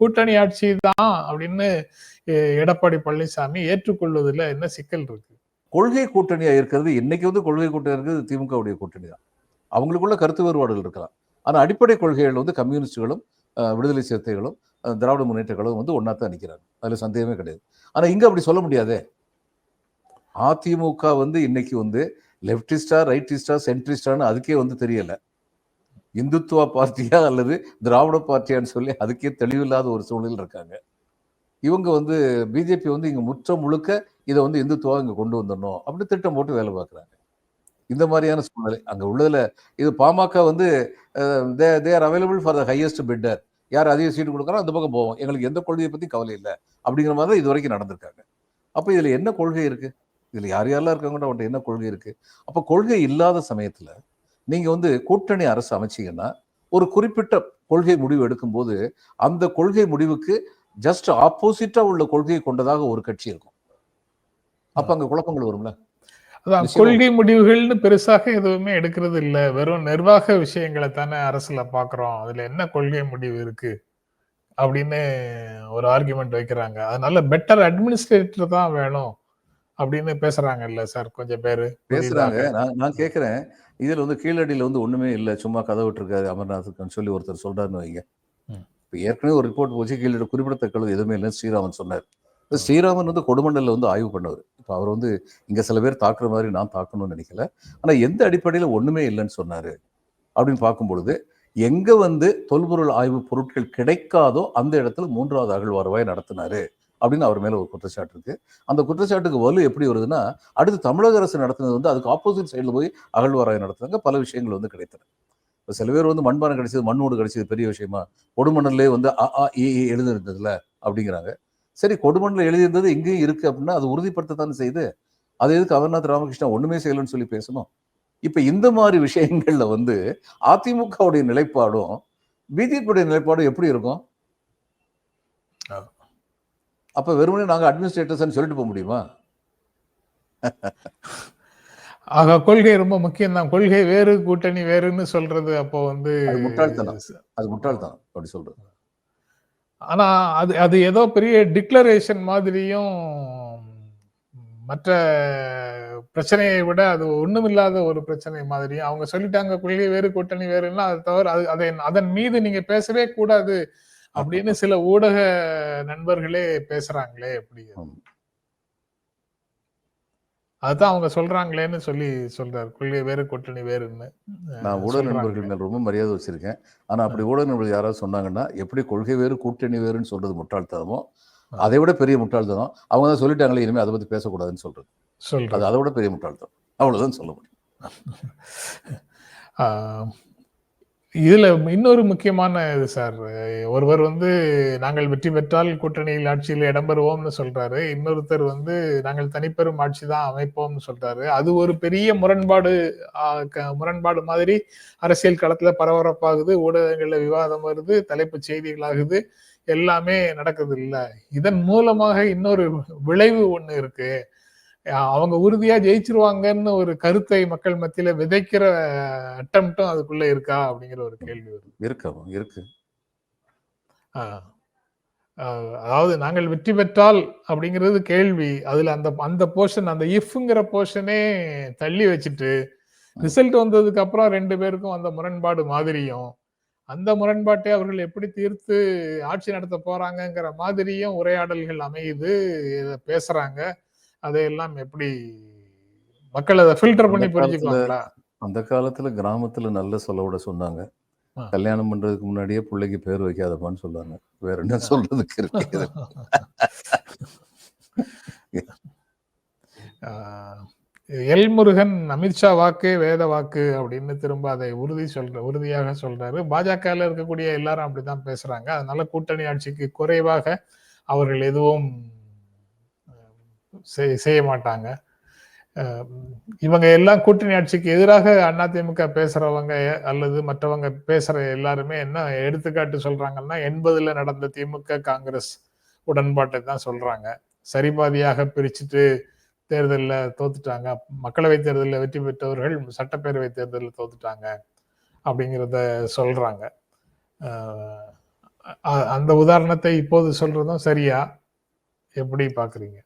கூட்டணி ஆட்சி தான் அப்படின்னு எடப்பாடி பழனிசாமி ஏற்றுக்கொள்வதில் என்ன சிக்கல் இருக்கு? கொள்கை கூட்டணியா இருக்கிறது இன்னைக்கு வந்து கொள்கை கூட்டணி இருக்கிறது திமுகவுடைய கூட்டணி தான். அவங்களுக்குள்ள கருத்து வேறுபாடுகள் இருக்கலாம். ஆனா அடிப்படை கொள்கைகள் வந்து கம்யூனிஸ்டுகளும் விடுதலை சிறுத்தைகளும் திராவிட முன்னேற்ற கழகம் வந்து ஒன்றா தான் நிற்கிறாங்க அதுல சந்தேகமே கிடையாது. ஆனா இங்க அப்படி சொல்ல முடியாதே? அதிமுக வந்து இன்னைக்கு வந்து லெப்டிஸ்டா ரைட்டிஸ்டா சென்ட்ரிஸ்டான்னு அதுக்கே வந்து தெரியல. இந்துத்துவா பார்ட்டியா அல்லது திராவிட பார்ட்டியான்னு சொல்லி அதுக்கே தெளிவில்லாத ஒரு சூழலில் இருக்காங்க. இவங்க வந்து பிஜேபி வந்து இங்கே முற்ற முழுக்க இதை வந்து இந்துத்துவா இங்கே கொண்டு வந்துடணும் அப்படி திட்டம் போட்டு வேலை பார்க்குறாங்க. இந்த மாதிரியான சூழ்நிலை. அங்கே உள்ளதில் இது பாமக வந்து they are available for the highest bidder யார் அதிக சீட்டு கொடுக்குறோம் அந்த பக்கம் போவோம். எங்களுக்கு எந்த கொள்கையை பற்றி கவலை இல்லை. அப்படிங்கிற மாதிரி தான் இது வரைக்கும் நடந்திருக்காங்க. அப்போ இதில் என்ன கொள்கை இருக்குது இதில் யார் யாரெல்லாம் இருக்காங்க அவன்கிட்ட என்ன கொள்கை இருக்குது அப்போ கொள்கை இல்லாத சமயத்தில் நீங்க வந்து கூட்டணி அரசு அமைச்சீங்கன்னா ஒரு குறிப்பிட்ட கொள்கை முடிவு எடுக்கும்போது அந்த கொள்கை முடிவுக்கு ஜஸ்ட் ஆப்போசிட்டா உள்ள கொள்கையை கொண்டதாக ஒரு கட்சி இருக்கும். அப்ப அங்க குழப்பங்கள் வரும்ல? அதான். கொள்கை முடிவுகள்னு பெருசாக எதுவுமே எடுக்கிறது இல்ல. வெறும் நிர்வாக விஷயங்களை தானே அரசுல பாக்குறோம். அதுல என்ன கொள்கை முடிவு இருக்கு? அப்படின்னு ஒரு ஆர்குமெண்ட் வைக்கிறாங்க. அதனால பெட்டர் அட்மினிஸ்ட்ரேட்டர் தான் வேணும். அப்படின்னு பேசுறாங்கல்ல சார் கொஞ்சம் பேரு பேசுறாங்க. நான் நான் கேட்கிறேன் இதுல வந்து கீழடியில வந்து ஒண்ணுமே இல்லை. சும்மா கதை விட்டுருக்காரு அமர்நாத்துக்குன்னு சொல்லி ஒருத்தர் சொல்றாருன்னு வைங்க. இப்போ ஏற்கனவே ஒரு ரிப்போர்ட் போச்சு. கீழடி குறிப்பிடத்தக்கது எதுவுமே இல்லைன்னு ஸ்ரீராமன் சொன்னார். ஸ்ரீராமன் வந்து கொடுமண்டல்ல வந்து ஆய்வு பண்ணவர். இப்போ அவர் வந்து இங்க சில பேர் தாக்குற மாதிரி நான் தாக்கணும்னு நினைக்கல. ஆனா எந்த அடிப்படையில ஒண்ணுமே இல்லைன்னு சொன்னாரு அப்படின்னு பார்க்கும் பொழுது எங்க வந்து தொல்பொருள் ஆய்வு பொருட்கள் கிடைக்காதோ அந்த இடத்துல மூன்றாவது அகழ்வார்வாய் நடத்தினாரு. அப்படின்னு அவர் மேலே ஒரு குற்றச்சாட்டு இருக்கு. அந்த குற்றச்சாட்டுக்கு வலு எப்படி வருதுன்னா அடுத்து தமிழக அரசு நடத்துனது வந்து அதுக்கு ஆப்போசிட் சைடில் போய் அகழ்வாராய் நடத்துனாங்க. பல விஷயங்கள் வந்து கிடைத்தன. இப்போ சில பேர் வந்து மண்பானை கிடைச்சது மண்ணோடு கிடைச்சது பெரிய விஷயமா கொடுமணல்லே வந்து அ ஆ இ எழுதிருந்ததுல அப்படிங்கிறாங்க. சரி கொடுமண்ணில் எழுதியிருந்தது இங்கேயும் இருக்குது அப்படின்னா அது உறுதிப்படுத்தத்தானே செய்யுது அது எதுக்கு அமர்நாத் ராமகிருஷ்ணன் ஒன்றுமே செய்யலன்னு சொல்லி பேசணும்? இப்போ இந்த மாதிரி விஷயங்களில் வந்து அதிமுகவுடைய நிலைப்பாடும் பிஜேபியுடைய நிலைப்பாடும் எப்படி இருக்கும்? அப்ப வெறுமனே நாங்க அட்மினிஸ்ட்ரேட்டர்ஸ் சொல்லிட்டு போக முடியுமா? ஆக கொள்கை ரொம்ப முக்கியம் தான் கொள்கை வேறு கூட்டணி வேறுன்னு சொல்றது அப்போ வந்து முட்டாள்தனம். அது முட்டாள்தான் அப்படி சொல்றது. ஆனா அது அது ஏதோ பெரிய டிக்ளரேஷன் மாதிரியும் மற்ற பிரச்சனையை விட அது ஒண்ணுமில்லாத ஒரு பிரச்சனை மாதிரியும். அவங்க சொல்லிட்டாங்க கொள்கை வேறு கூட்டணி வேறுன்னா அது தவிர அது அதை அதன் மீது நீங்க பேசவே கூடாது. அப்படின்னு சில ஊடக நண்பர்களே பேசுறாங்களே எப்படி. அதுதான் அவங்க சொல்றாங்களேன்னு சொல்லி சொல்றாரு. கொள்கை வேறு கூட்டணி வேறுன்னு நான் ஊடக. நண்பர்கள் மேல் ரொம்ப மரியாதை வச்சிருக்கேன். ஆனா அப்படி ஊடக நண்பர்கள் யாராவது சொன்னாங்கன்னா எப்படி கொள்கை வேறு கூட்டணி வேறுன்னு சொல்றது முட்டாள்தனமோ அதை விட பெரிய முட்டாள்தனம். அவங்க தான் சொல்லிட்டாங்களே இனிமே அதை பத்தி பேசக்கூடாதுன்னு சொல்றது. அது அதை விட பெரிய முட்டாள்தனம். அவ்வளவுதான் சொல்ல முடியும். இதுல இன்னொரு முக்கியமான இது சார். ஒருவர் வந்து நாங்கள் வெற்றி பெற்றால் கூட்டணியில் ஆட்சியில் இடம்பெறுவோம்னு சொல்றாரு. இன்னொருத்தர் வந்து நாங்கள் தனிப்பெரும் ஆட்சி தான் அமைப்போம்னு சொல்றாரு. அது ஒரு பெரிய முரண்பாடு க- முரண்பாடு மாதிரி அரசியல் களத்துல பரபரப்பாகுது. ஊடகங்கள்ல விவாதம் வருது தலைப்புச் செய்திகளாகுது. எல்லாமே நடக்குது இல்ல. இதன் மூலமாக இன்னொரு விளைவு ஒண்ணு இருக்கு. அவங்க உறுதியா ஜெயிச்சிருவாங்கன்னு ஒரு கருத்தை மக்கள் மத்தியில விதைக்கிற அட்டம்ப்டும் அதுக்குள்ள இருக்கா அப்படிங்கிற ஒரு கேள்வி வருது. இருக்கு அதாவது நாங்கள் வெற்றி பெற்றால் அப்படிங்கிறது கேள்வி. அதுல அந்த அந்த போர்ஷன் அந்த இஃப்ங்கிற போர்ஷனே தள்ளி வச்சுட்டு ரிசல்ட் வந்ததுக்கு அப்புறம் ரெண்டு பேருக்கும் அந்த முரண்பாடு மாதிரியும் அந்த முரண்பாட்டை அவர்கள் எப்படி தீர்த்து ஆட்சி நடத்த போறாங்கங்கிற மாதிரியும் உரையாடல்கள் அமையுது இத பேசுறாங்க. அதையெல்லாம் எப்படி மக்கள் அதை ஃபில்டர் பண்ணி புரிஞ்சுக்குவாங்களா? அந்த காலத்துல கிராமத்துல நல்ல சொல்லவிட சொன்னாங்க. கல்யாணம் பண்றதுக்கு முன்னாடியே பிள்ளைக்கு பேர் வைக்காதப்பான்னு சொல்லுவாங்க வேற என்ன சொல்றதுக்கு இருக்கு எல்முருகன் அமித்ஷா வாக்கு வேத வாக்கு அப்படின்னு திரும்ப அதை உறுதி சொல்ற உறுதியாக சொல்றாரு. பாஜகல இருக்கக்கூடிய எல்லாரும் அப்படித்தான் பேசுறாங்க. அதனால கூட்டணி ஆட்சிக்கு குறைவாக அவர்கள் எதுவும் செய்ய மாட்டாங்க இவங்க எல்லாம் கூட்டணி ஆட்சிக்கு எதிராக அதிமுக பேசுறவங்க அல்லது மற்றவங்க பேசுற எல்லாருமே என்ன எடுத்துக்காட்டு சொல்றாங்கன்னா எண்பதுல நடந்த திமுக காங்கிரஸ் உடன்பாட்டை தான் சொல்றாங்க. சரிபாதியாக பிரிச்சுட்டு தேர்தலில் தோத்துட்டாங்க. மக்களவை தேர்தலில் வெற்றி பெற்றவர்கள் சட்டப்பேரவை தேர்தலில் தோத்துட்டாங்க அப்படிங்கிறத சொல்றாங்க. அந்த உதாரணத்தை இப்போது சொல்றதும் சரியா? எப்படி பாக்குறீங்க?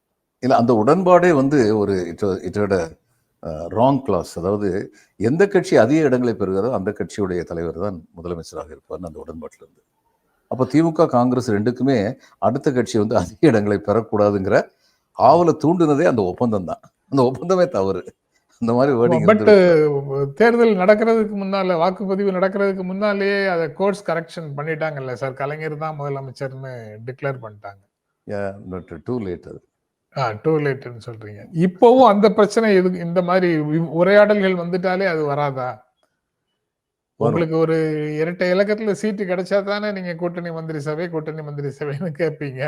இல்ல அந்த உடன்பாடே வந்து ஒரு இதோட ராங் கிளாஸ் அதாவது எந்த கட்சி அதிக இடங்களை பெறுகிறதோ அந்த கட்சியுடைய தலைவர் தான் முதலமைச்சராக இருப்பார்னு அந்த உடன்பாட்டில் இருந்து. அப்போ திமுக காங்கிரஸ் ரெண்டுக்குமே அடுத்த கட்சி வந்து அதிக இடங்களை பெறக்கூடாதுங்கிற ஆவலை தூண்டுனதே அந்த ஒப்பந்தம் தான். அந்த ஒப்பந்தமே தவறு. அந்த மாதிரி பட். தேர்தல் நடக்கிறதுக்கு முன்னால வாக்குப்பதிவு நடக்கிறதுக்கு முன்னாலேயே அதை கோர்ஸ் கரெக்ஷன் பண்ணிட்டாங்கல்ல சார்? கலைஞர் தான் முதலமைச்சர்னு டிக்ளேர் பண்ணிட்டாங்க. Yeah, but too அது டூ லேட்னு சொல்றீங்க இப்போவும் அந்த பிரச்சனை எது இந்த மாதிரி உரையாடல்கள் வந்துட்டாலே அது வராதா. உங்களுக்கு ஒரு இரட்டை இலக்கத்துல சீட்டு கிடைச்சா தானே நீங்க கூட்டணி மந்திரி சபை கூட்டணி மந்திரி சபைன்னு கேட்பீங்க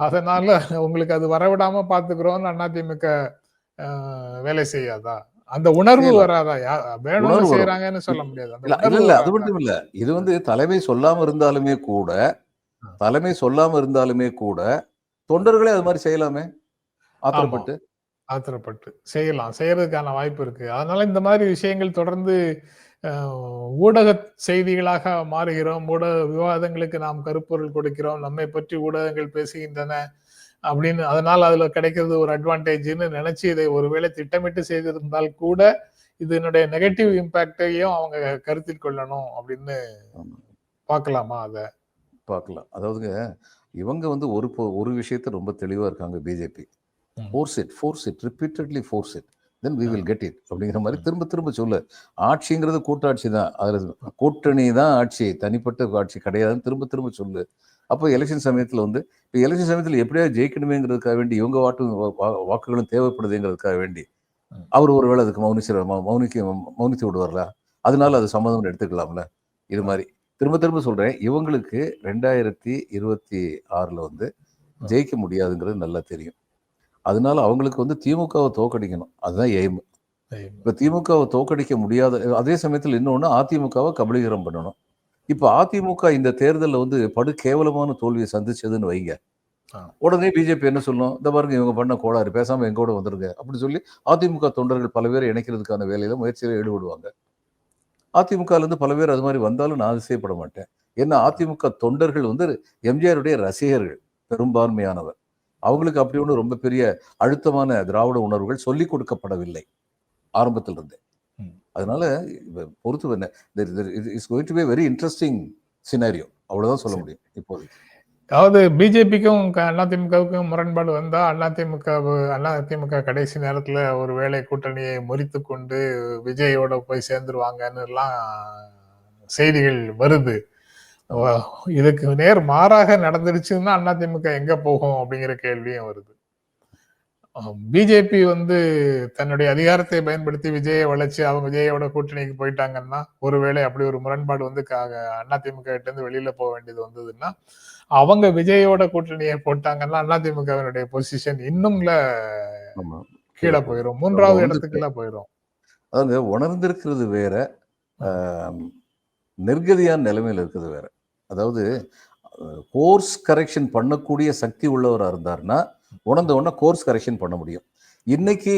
அதனால உங்களுக்கு அது வரவிடாம பாத்துக்கிறோம்னு அதிமுக வேலை செய்யாதா அந்த உணர்வு. வராதா வரும். செய்யறாங்கன்னு சொல்ல முடியாது இல்ல அது? மட்டும் இல்ல இது வந்து தலைமை சொல்லாம இருந்தாலுமே கூட தலைமை சொல்லாம இருந்தாலுமே கூட தொண்டர்களே அது மாதிரி செய்யலாமே? ஆத்திரப்பட்டு. ஆத்திரப்பட்டு. செய்யலாம். செய்யறதுக்கான வாய்ப்பு இருக்கு. அதனால இந்த மாதிரி விஷயங்கள் தொடர்ந்து ஊடக செய்திகளாக மாறுகிறோம். ஊடக விவாதங்களுக்கு நாம் கருப்பொருள் கொடுக்கிறோம். நம்மை பற்றி ஊடகங்கள் பேசுகின்றன அப்படின்னு அதனால அதுல கிடைக்கிறது ஒரு அட்வான்டேஜ்னு நினைச்சு இதை ஒருவேளை திட்டமிட்டு செய்திருந்தால் கூட இதனுடைய நெகட்டிவ் இம்பாக்டையும் அவங்க கருத்தில் கொள்ளணும் அப்படின்னு. பார்க்கலாமா அத? பார்க்கலாம். அதாவதுங்க இவங்க வந்து ஒரு ஒரு விஷயத்த ரொம்ப தெளிவா இருக்காங்க BJP. Force it force it repeatedly force it then we will get it அப்படிங்கிற மாதிரி திரும்ப திரும்ப சொல்லு ஆட்சிங்கிறது கூட்டாட்சி தான். அதில் கூட்டணி தான் ஆட்சி. தனிப்பட்ட ஆட்சி கிடையாதுன்னு திரும்ப திரும்ப சொல்லு. அப்போ எலெக்ஷன் சமயத்தில் வந்து இப்போ எலெக்ஷன் சமயத்தில் எப்படியாவது ஜெயிக்கணுமேங்கிறதுக்காக வேண்டி இவங்க வாட்டு வாக்குகளும் தேவைப்படுதுங்கிறதுக்காக வேண்டி. அவர் ஒருவேளை அதுக்கு மௌனிச்சு மௌனிக்கு மௌனித்து விடுவார்ல அதனால அது சம்மதம் எடுத்துக்கலாம்ல? இது மாதிரி. திரும்ப திரும்ப சொல்றேன். இவங்களுக்கு ரெண்டாயிரத்தி இருபத்தி ஆறுல வந்து ஜெயிக்க முடியாதுங்கிறது நல்லா தெரியும். அதனால அவங்களுக்கு வந்து திமுகவை தோக்கடிக்கணும் அதுதான் எய்ம் இப்ப திமுகவை தோக்கடிக்க முடியாத அதே சமயத்தில் இன்னொன்று அதிமுகவை கபலீகரம் பண்ணணும். இப்ப அதிமுக இந்த தேர்தலில் வந்து படு கேவலமான தோல்வியை சந்திச்சதுன்னு வைங்க. உடனே பிஜேபி என்ன சொல்லும்? இந்த பாருங்க இவங்க பண்ண கோளாறு பேசாம எங்க கூட வந்துருங்க. அப்படி சொல்லி அதிமுக தொண்டர்கள் பல பேர் இணைக்கிறதுக்கான வேலையில முயற்சியில ஈடுபடுவாங்க. அதிமுகல இருந்து பல பேர் அது மாதிரி வந்தாலும் நான் அதிசயப்பட மாட்டேன். ஏன்னா அதிமுக தொண்டர்கள் வந்து எம்ஜிஆருடைய ரசிகர்கள் பெரும்பான்மையானவர். அவங்களுக்கு அப்படி ஒன்றும் ரொம்ப பெரிய அழுத்தமான திராவிட உணர்வுகள் சொல்லிக் கொடுக்கப்படவில்லை ஆரம்பத்தில் இருந்தே ம். அதனால பொறுத்து என்ன it's going to be very interesting scenario அவ்வளவுதான் சொல்ல. முடியும் இப்போதைக்கு. அதாவது பிஜேபிக்கும் அதிமுகவுக்கும் முரண்பாடு வந்தால் அதிமுக அதிமுக கடைசி நேரத்தில் ஒரு வேலை கூட்டணியை முறித்து கொண்டு விஜயோட போய் சேர்ந்துருவாங்கன்னு எல்லாம் செய்திகள் வருது. இதுக்கு நேர் மாறாக நடந்துருச்சுன்னா அதிமுக எங்கே போகும் அப்படிங்கிற கேள்வியும் வருது. பிஜேபி வந்து தன்னுடைய அதிகாரத்தை பயன்படுத்தி விஜயை வளைச்சு அவங்க விஜயோட கூட்டணிக்கு போயிட்டாங்கன்னா ஒருவேளை அப்படி ஒரு முரண்பாடு வந்து அதிமுக கிட்டேருந்து வெளியில் போக வேண்டியது வந்ததுன்னா அவங்க விஜயோட கூட்டணியை போட்டாங்கன்னா அதிமுகவினுடைய பொசிஷன் இன்னும்ல கீழே போயிடும் மூன்றாவது இடத்துக்குள்ள போயிடும் அதாவது உணர்ந்திருக்கிறது வேற ஆம், நிர்கதியான நிலைமையில இருக்கிறது வேற. அதாவது கோர்ஸ் கரெக்ஷன் பண்ணக்கூடிய சக்தி உள்ளவராக இருந்தாருன்னா உணர்ந்த உடனே கோர்ஸ் கரெக்ஷன் பண்ண முடியும். இன்னைக்கு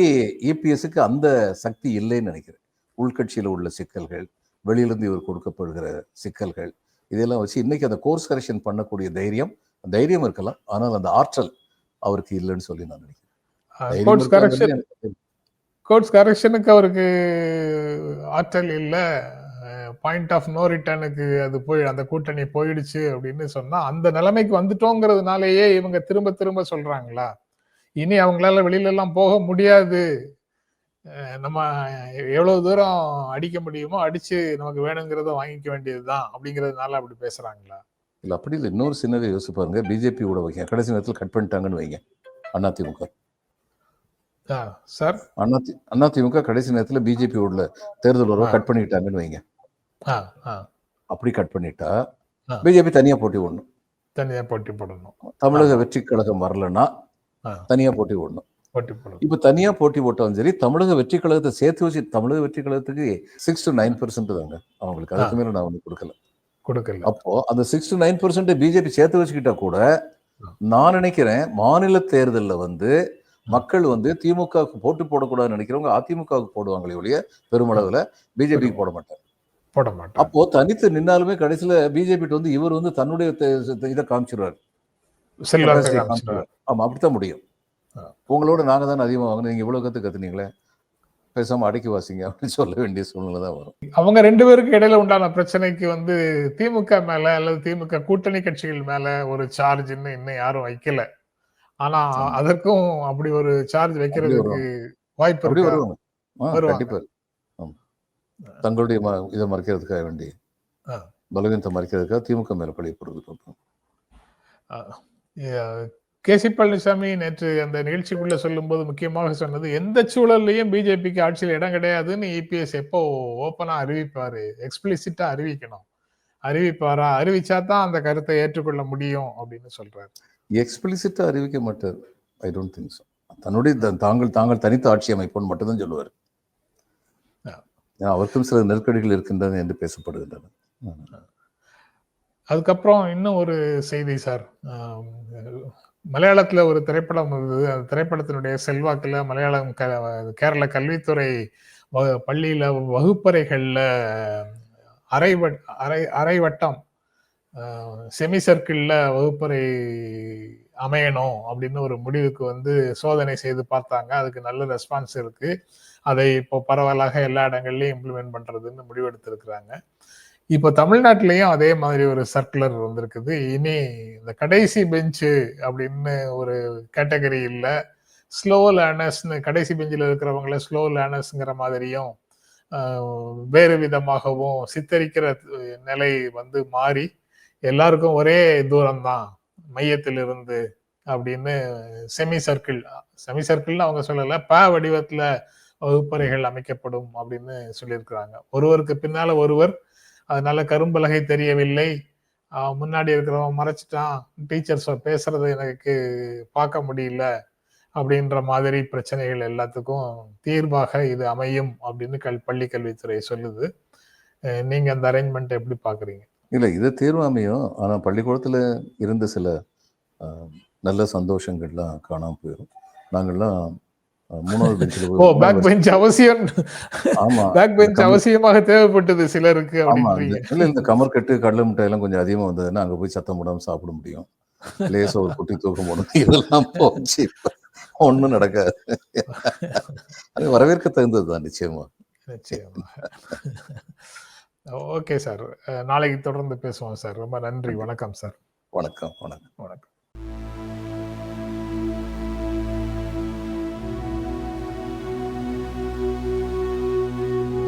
இபிஎஸ்க்கு அந்த சக்தி இல்லைன்னு நினைக்கிறேன். உள்கட்சியில் உள்ள சிக்கல்கள் வெளியிலிருந்து இவர் கொடுக்கப்படுகிற சிக்கல்கள் இதெல்லாம் வச்சு இன்னைக்கு அந்த கோர்ஸ் கரெக்ஷன் பண்ணக்கூடிய தைரியம் தைரியம் இருக்கலாம் ஆனால் அந்த ஆற்றல் அவருக்கு இல்லைன்னு சொல்லி நான் நினைக்கிறேன். கோர்ட்ஸ் கரெக்ஷனுக்கு அவருக்கு ஆற்றல் இல்ல. பாயிண்ட் ஆஃப் நோ ரிட்டர்னுக்கு அது போய் அந்த கூட்டணி போயிடுச்சு அப்படின்னு சொன்னா அந்த நிலைமைக்கு வந்துட்டோங்கிறதுனாலயே இவங்க திரும்ப திரும்ப சொல்றாங்களா? இனி அவங்களால வெளியில எல்லாம் போக முடியாது. நம்ம எவ்வளவு தூரம் அடிக்க முடியுமோ அடிச்சு நமக்கு வேணுங்கிறத வாங்கிக்க வேண்டியதுதான் அப்படிங்கிறதுனால அப்படி பேசுறாங்களா? இல்ல அப்படி இல்லை. இன்னொரு சின்னதை யோசிச்சு பாருங்க. பிஜேபி கூட வைங்க கடைசி நேரத்தில் கட் பண்ணிட்டாங்கன்னு வைங்க. அதிமுக சார்? அண்ணாதி அதிமுக கடைசி நேரத்தில் பிஜேபி உள்ள தேர்தல் உறவை. கட் பண்ணிட்டாங்கன்னு வைங்க. அப்படி கட் பண்ணிட்டா. பிஜேபி தனியா போட்டி ஓடணும் தனியா போட்டி போடணும். தமிழக வெற்றி கழகம் வரலன்னா. தனியா போட்டி போடுறது இப்ப தனியா போட்டி போட்டாலும் சரி தமிழக வெற்றி கழகத்தை சேர்த்து வச்சு தமிழக வெற்றி கழகத்துக்கு சிக்ஸ் டு நைன் பெர்சென்ட் தாங்க. அவங்களுக்கு அதுக்கு மேல நான் வந்து கொடுக்கல. கொடுக்கல. அப்போ அந்த six to nine percent BJP சேர்த்து வச்சுக்கிட்டா கூட நான் நினைக்கிறேன் மாநில தேர்தல்ல வந்து மக்கள் வந்து திமுகவுக்கு போட்டு போடக்கூடாதுன்னு நினைக்கிறவங்க அதிமுகவுக்கு போடுவாங்களே ஒழிய பெருமளவுல பிஜேபிக்கு போட மாட்டாங்க. போட மாட்டோம் அப்போ தனித்து நின்னாலுமே கடைசியில பிஜேபி வந்து இவர் வந்து தன்னுடைய இதை காமிச்சிருவாரு. ஆமா அப்படித்தான் முடியும். உங்களோட நாங்க தான் அதிகமா வாங்கினோம் நீங்க இவ்வளவு கத்து கத்துனீங்களே. பேசாம அடக்கி வாசிங்க அப்படின்னு சொல்ல வேண்டிய சூழ்நிலை தான் வரும். அவங்க ரெண்டு பேருக்கு இடையில உண்டான பிரச்சனைக்கு வந்து திமுக மேல அல்லது திமுக கூட்டணி கட்சிகள் மேல ஒரு சார்ஜ்ன்னு இன்னும் யாரும் வைக்கல. ஆனா. அதற்கும் அப்படி ஒரு சார்ஜ் வைக்கிறதுக்கு வாய்ப்பு அப்படி வருவாங்க. தங்களுடைய இதை மறைக்கிறதுக்காக வேண்டி. பலவீனத்தை மறைக்கிறதுக்காக திமுக மேல பழி போடுறது கே சி பழனிசாமி நேற்று அந்த நிகழ்ச்சிக்குள்ள சொல்லும்போது முக்கியமாக சொன்னது எந்த சூழல்லையும் பிஜேபிக்கு ஆட்சியில் இடம் கிடையாதுன்னு இபிஎஸ் எப்போ ஓப்பனா அறிவிப்பாரு? எக்ஸ்பிளிசிட்டா அறிவிக்கணும். அறிவிப்பாரா? அறிவிச்சா தான் அந்த கருத்தை ஏற்றுக்கொள்ள முடியும் அப்படின்னு சொல்றாரு. எக்ஸ்பிளிசிட்டா அறிவிக்க மாட்டார். ஐ டோன்ட் திங்க் ஸோ தன்னுடைய தாங்கள் தாங்கள் தனித்த ஆட்சி அமைப்போன்னு மட்டும்தான் சொல்லுவார். அவருக்கும் சில நெருக்கடிகள் இருக்கின்றன என்று பேசப்படுகின்றன. அதுக்கப்புறம் இன்னும் ஒரு செய்தி சார். மலையாளத்துல ஒரு திரைப்படம் இருந்தது அந்த திரைப்படத்தினுடைய செல்வாக்குல மலையாளம் க- கேரள கல்வித்துறை வ- பள்ளியில வகுப்பறைகள்ல அரை அரை அரை வட்டம் செமி சர்க்கிளில் வகுப்பறை அமையணும் அப்படின்னு ஒரு முடிவுக்கு வந்து சோதனை செய்து பார்த்தாங்க. அதுக்கு நல்ல ரெஸ்பான்ஸ் இருக்கு. அதை இப்போ பரவலாக எல்லா இடங்கள்லையும் இம்ப்ளிமெண்ட் பண்றதுன்னு முடிவெடுத்திருக்கிறாங்க. இப்போ தமிழ்நாட்டிலையும் அதே மாதிரி ஒரு சர்க்குலர் வந்திருக்குது. இனி இந்த கடைசி பெஞ்சு அப்படின்னு ஒரு கேட்டகரி இல்லை. ஸ்லோ லேர்னர்ஸ்னு கடைசி பெஞ்சில் இருக்கிறவங்கள ஸ்லோ லேர்னர்ஸ்ங்கிற மாதிரியும் வேறு விதமாகவும் சித்தரிக்கிற நிலை வந்து மாறி எல்லாருக்கும் ஒரே தூரம்தான். மையத்திலிருந்து அப்படின்னு செமி சர்க்கிள் செமி சர்க்கிள்னு அவங்க சொல்லலை ப வடிவத்தில் வகுப்பறைகள் அமைக்கப்படும் அப்படின்னு சொல்லியிருக்கிறாங்க. ஒருவருக்கு பின்னால ஒருவர் அதனால கரும்பலகை தெரியவில்லை. முன்னாடி இருக்கிறவன் மறைச்சிட்டான். டீச்சர்ஸ் பேசுறது எனக்கு பார்க்க முடியல அப்படின்ற மாதிரி பிரச்சனைகள் எல்லாத்துக்கும் தீர்வாக இது அமையும் அப்படின்னு கல் பள்ளி கல்வித்துறை சொல்லுது நீங்க அந்த அரேஞ்ச்மெண்ட் எப்படி பாக்குறீங்க இல்லை இது தீர்வு அமையும். ஆனால் பள்ளிக்கூடத்தில் இருந்த சில நல்ல சந்தோஷங்கள்லாம் காணாமல் போயிடும். நாங்கள்லாம் மூணாவது பெஞ்சில் ஓ பேக் பெஞ்ச் அவசியம். ஆமா பேக் பெஞ்ச் அவசியமாக தேவைப்பட்டது சிலருக்கு ஆமா இல்ல இந்த கமர்கட்டு கடலை மிட்டாய் எல்லாம் கொஞ்சம் அதிகமா வந்ததுன்னா அங்க போய் சத்தம் போடாம சாப்பிட முடியும். லேசா ஒரு குட்டி தூக்கம் போடணும் இதெல்லாம் போச்சு. ஒண்ணும் நடக்காது. அது வரவேற்க தகுந்தது தான் நிச்சயமா. நிச்சயமா ஓகே சார். நாளைக்கு தொடர்ந்து பேசுவோம் சார். ரொம்ப நன்றி. வணக்கம் சார். வணக்கம் வணக்கம். வணக்கம்.